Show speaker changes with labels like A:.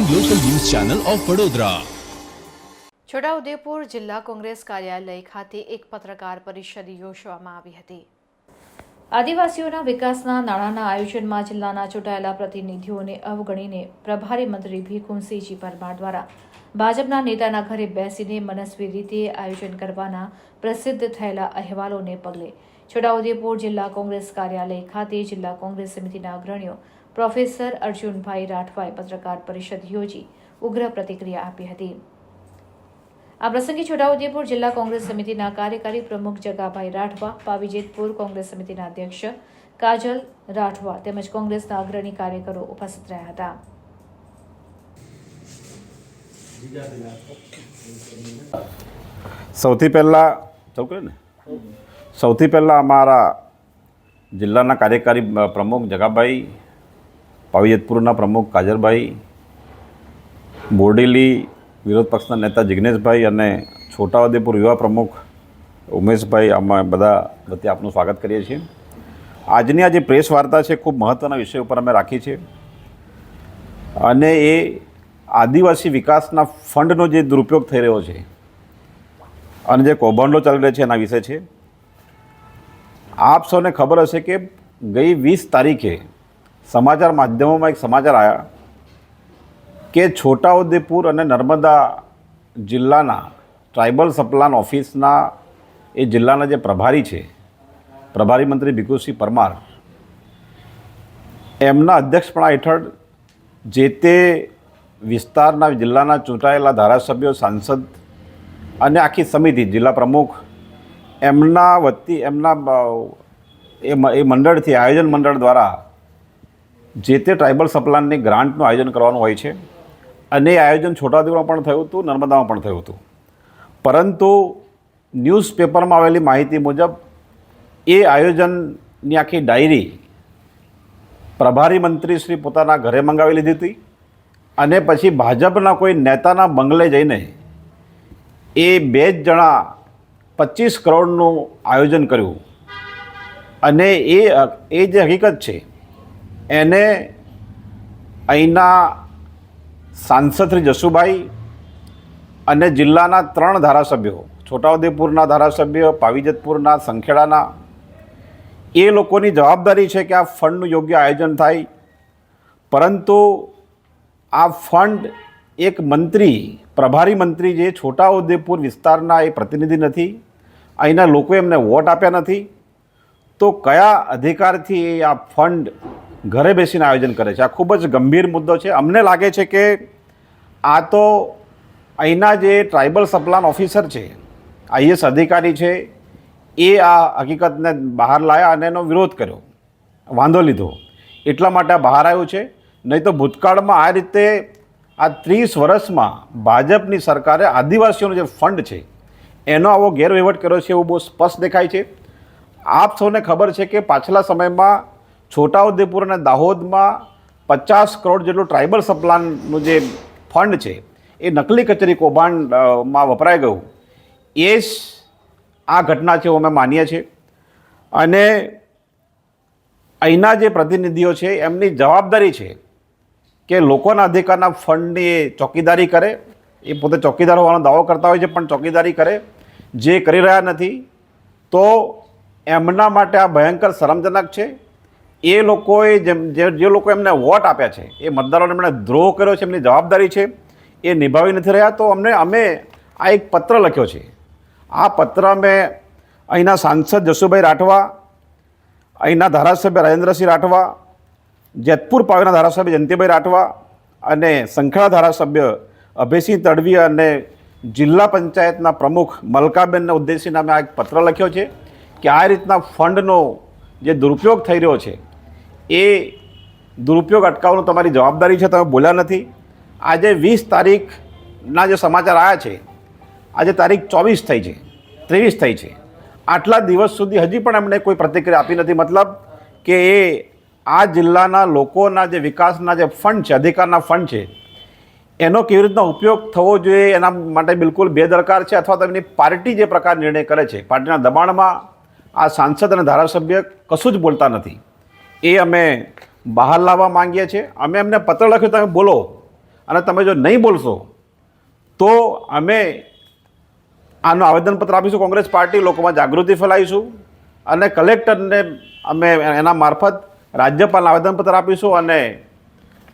A: Channel of Vadodara
B: Chhota Udepur જિલ્લા કોંગ્રેસ કાર્યાલય ખાતે એક પત્રકાર પરિષદ યોજવામાં આવી હતી. આદિવાસીઓના વિકાસના નાણાંના આયોજનમાં જિલ્લાના ચૂંટાયેલા પ્રતિનિધિઓને અવગણીને પ્રભારી મંત્રી ભીખુનસિંહજી પરમાર દ્વારા ભાજપના નેતાના ઘરે બેસીને મનસ્વી રીતે આયોજન કરવાના પ્રસિદ્ધ થયેલા અહેવાલોને પગલે છોટાઉદેપુર જિલ્લા કોંગ્રેસ કાર્યાલય ખાતે જિલ્લા કોંગ્રેસ સમિતિના અગ્રણીઓ પ્રોફેસર અર્જુનભાઈ રાઠવાએ પત્રકાર પરિષદ યોજી ઉગ્ર પ્રતિક્રિયા આપી હતી. આ પ્રસંગે છોટાઉદેપુર જિલ્લા કોંગ્રેસ સમિતિના કાર્યકારી પ્રમુખ જગાભાઈ રાઠવા પાવીજેતપુર કોંગ્રેસ સમિતિના અધ્યક્ષ કાજલ રાઠવા તેમજ કોંગ્રેસના અગ્રણી કાર્યકરો ઉપસ્થિત રહ્યા હતા.
C: સૌથી પહેલાં ને. સૌથી પહેલાં અમારા જિલ્લાના કાર્યકારી પ્રમુખ જગાભાઈ પાવીજતપુરના પ્રમુખ કાજરભાઈ બોરડેલી વિરોધ પક્ષના નેતા જિગ્નેશભાઈ અને છોટાઉદેપુર યુવા પ્રમુખ ઉમેશભાઈ અમે બધા વતી આપનું સ્વાગત કરીએ છીએ. આજની આ જે પ્રેસ વાર્તા છે ખૂબ મહત્ત્વના વિષય ઉપર અમે રાખી છે. અને એ આદિવાસી વિકાસના ફંડનો જે દુરુપયોગ થઈ રહ્યો છે અને જે કૌભાંડો ચાલી રહ્યો છે એના વિશે છે. આપ સૌને ખબર હશે કે ગઈ વીસ તારીખે સમાચાર માધ્યમોમાં એક સમાચાર આવ્યા કે છોટાઉદેપુર અને નર્મદા જિલ્લાના ટ્રાઇબલ સપ્લાન ઓફિસના એ જિલ્લાના જે પ્રભારી છે, પ્રભારી મંત્રી ભીખુસિંહ પરમાર, એમના અધ્યક્ષપણા હેઠળ જે તે વિસ્તારના જિલ્લાના ચૂંટાયેલા ધારાસભ્યો, સાંસદ અને આખી સમિતિ, જિલ્લા પ્રમુખ, એમના વતી, એમના એ મંડળથી, આયોજન મંડળ દ્વારા જે તે ટ્રાઇબલ સપ્લાનની ગ્રાન્ટનું આયોજન કરવાનું હોય છે અને એ આયોજન છોટાઉદેપુરમાં પણ થયું હતું, નર્મદામાં પણ થયું હતું. પરંતુ ન્યૂઝપેપરમાં આવેલી માહિતી મુજબ એ આયોજનની આખી ડાયરી પ્રભારી મંત્રી શ્રી પોતાના ઘરે મંગાવી લીધી હતી અને પછી ભાજપના કોઈ નેતાના બંગલે જઈને એ બે જ જણા પચીસ કરોડનું આયોજન કર્યું. અને એ એ જે હકીકત છે એને અહીંના સાંસદ શ્રી જસુભાઈ અને જિલ્લાના ત્રણ ધારાસભ્યો, છોટાઉદેપુરના ધારાસભ્ય, પાવીજતપુરના, સંખેડાના, એ લોકોની જવાબદારી છે કે આ ફંડનું યોગ્ય આયોજન થાય. પરંતુ આ ફંડ એક મંત્રી, પ્રભારી મંત્રી જે છોટાઉદેપુર વિસ્તારના એ પ્રતિનિધિ નથી, અહીંના લોકોએ એમને વોટ આપ્યા નથી, તો કયા અધિકારથી એ આ ફંડ ઘરે બેસીને આયોજન કરે છે. આ ખૂબ જ ગંભીર મુદ્દો છે. અમને લાગે છે કે આ તો અહીંના જે ટ્રાઇબલ સપ્લાન ઓફિસર છે આઈએસ અધિકારી છે, એ આ હકીકતને બહાર લાયા અને એનો વિરોધ કર્યો. વાંધો લીધો. એટલા માટે બહાર આવ્યું છે. નહીં તો ભૂતકાળમાં આ રીતે આ ત્રીસ વર્ષમાં ભાજપની સરકારે આદિવાસીઓનો જે ફંડ છે, એનો આવો ગેરવહીવટ કર્યો છે એવું બહુ સ્પષ્ટ દેખાય છે. આપ સૌને ખબર છે કે પાછલા સમયમાં છોટાઉદેપુર અને દાહોદમાં પચાસ કરોડ જેટલું ટ્રાઇબલ સપ્લાનનું જે ફંડ છે, એ નકલી કચેરી કૌભાંડમાં વપરાઈ ગયું. એ જ આ ઘટના છે અમે માનીએ છીએ. અને અહીંના જે પ્રતિનિધિઓ છે, એમની જવાબદારી છે કે લોકોના અધિકારના ફંડની ચોકીદારી કરે. એ પોતે ચોકીદાર હોવાનો દાવો કરતા હોય છે, પણ ચોકીદારી કરે. જે કરી રહ્યા નથી, તો એમના માટે આ ભયંકર શરમજનક છે. એ લોકોએ જેમ જે લોકો એમને વોટ આપ્યા છે, એ મતદારોને એમણે દ્રોહ કર્યો છે, એમની જવાબદારી છે, એ નિભાવી નથી રહ્યા. તો અમને અમે આ એક પત્ર લખ્યો છે. આ પત્ર અમે અહીંના સાંસદ જસુભાઈ રાઠવા, અહીંના ધારાસભ્ય રાજેન્દ્રસિંહ રાઠવા, જેતપુર પાવીના ધારાસભ્ય જયંતિભાઈ રાઠવા અને સંખેડા ધારાસભ્ય અભયસિંહ તડવી અને જિલ્લા પંચાયતના પ્રમુખ મલકાબેનને ઉદ્દેશીને અમે આ એક પત્ર લખ્યો છે કે આ રીતના ફંડનો જે દુરુપયોગ થઈ રહ્યો છે એ દુરુપયોગ અટકાવવાનું તમારી જવાબદારી છે, તમે બોલ્યા નથી. આજે વીસ તારીખના જે સમાચાર આવ્યા છે, આજે તારીખ ચોવીસ થઈ છે, ત્રેવીસ થઈ છે. આટલા દિવસ સુધી હજી પણ એમણે કોઈ પ્રતિક્રિયા આપી નથી. મતલબ કે એ આ જિલ્લાના લોકોના જે વિકાસના જે ફંડ છે, અધિકારના ફંડ છે, એનો કેવી રીતના ઉપયોગ થવો જોઈએ એના માટે બિલકુલ બેદરકાર છે અથવા તો એમની પાર્ટી જે પ્રકાર નિર્ણય કરે છે, પાર્ટીના દબાણમાં આ સાંસદ અને ધારાસભ્ય કશું જ બોલતા નથી. એ અમે બહાર લાવવા માંગીએ છીએ. અમે એમને પત્ર લખ્યો, તમે બોલો. અને તમે જો નહીં બોલશો, તો અમે આનું આવેદનપત્ર આપીશું. કોંગ્રેસ પાર્ટી લોકોમાં જાગૃતિ ફેલાવીશું અને કલેક્ટરને અમે એના મારફત રાજ્યપાલને આવેદનપત્ર આપીશું અને